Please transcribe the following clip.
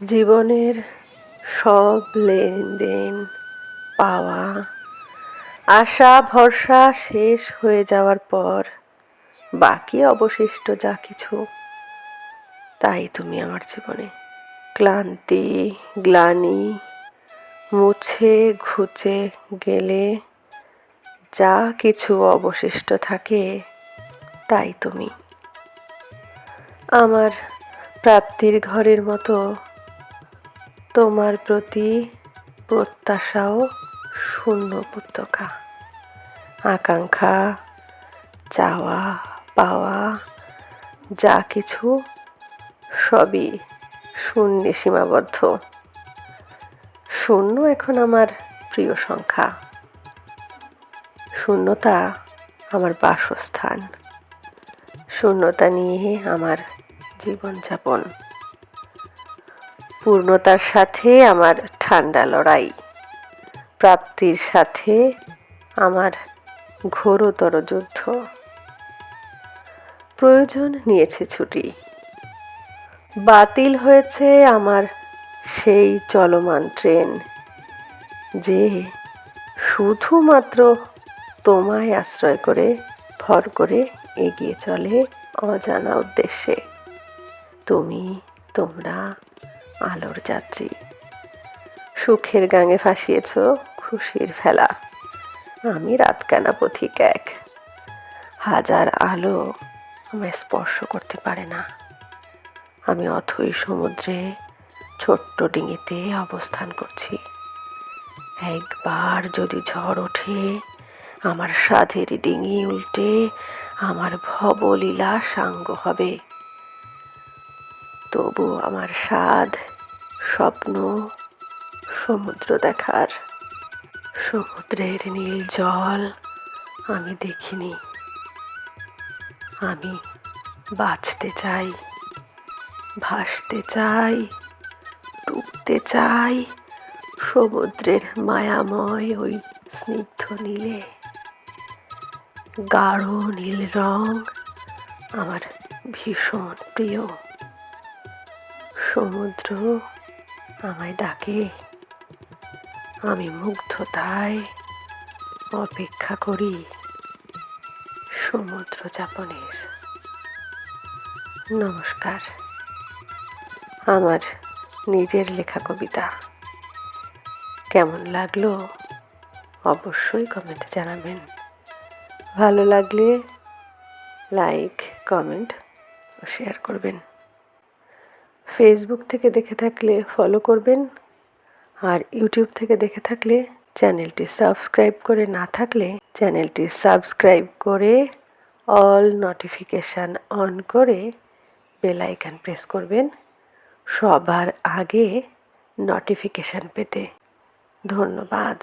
জীবনের সব লেনদেন পাওয়া, আশা ভরসা শেষ হয়ে যাওয়ার পর বাকি অবশিষ্ট যা কিছু, তাই তুমি আমার জীবনে ক্লান্তি, গ্লানি, মুছে ঘুচে গেলে যা কিছু অবশিষ্ট থাকে, তাই তুমি আমার প্রাপ্তির ঘরের মতো তোমার প্রতি প্রত্যাশাও শূন্য উপত্যকা। আকাঙ্ক্ষা, চাওয়া, পাওয়া, যা কিছু, সবই শূন্যে সীমাবদ্ধ। শূন্য এখন আমার প্রিয় সংখ্যা। শূন্যতা আমার বাসস্থান। শূন্যতা নিয়ে আমার জীবনযাপন। পূর্ণতার সাথে আমার ঠান্ডা লড়াই, প্রাপ্তির সাথে আমার ঘোরতর যুদ্ধ। প্রয়োজন নিয়েছে ছুটি। বাতিল হয়েছে আমার সেই চলমান ট্রেন, যে শুধুমাত্র তোমায় আশ্রয় করে, ভর করে এগিয়ে চলে অজানা উদ্দেশ্যে। তুমি, তোমরা আলোর যাত্রী। সুখের গাঙে ফাঁসিয়েছ খুশির ফেলা। আমি রাতকানা পথিক এক? হাজার আলো আমায় স্পর্শ করতে পারে না। আমি অথই সমুদ্রে ছোট্ট ডিঙিতে অবস্থান করছি। একবার যদি ঝড় ওঠে, আমার সাধের ডিঙি উল্টে আমার ভবলীলা সাঙ্গ হবে। তবু আমার স্বাদ, স্বপ্ন, সমুদ্র দেখার, সমুদ্রের নীল জল আমি দেখিনি। আমি বাঁচতে চাই, ভাসতে চাই, ডুবতে চাই সমুদ্রের মায়াময় ওই স্নিগ্ধ নীলে। গাঢ় নীল রং আমার ভীষণ প্রিয়। সমুদ্র আমায় ডাকে। আমি মুগ্ধতায় অপেক্ষা করি সমুদ্র যাপনের। নমস্কার। আমার নিজের লেখা কবিতা। কেমন লাগল অবশ্যই কমেন্টে জানাবেন। ভালো লাগলে লাইক, কমেন্ট ও শেয়ার করবেন। ফেসবুক থেকে দেখে থাকলে ফলো করবেন আর ইউটিউব থেকে দেখে থাকলে চ্যানেলটি সাবস্ক্রাইব করে না থাকলে চ্যানেলটি সাবস্ক্রাইব করে অল নোটিফিকেশান অন করে বেল আইকন প্রেস করবেন সবার আগে নোটিফিকেশান পেতে। ধন্যবাদ।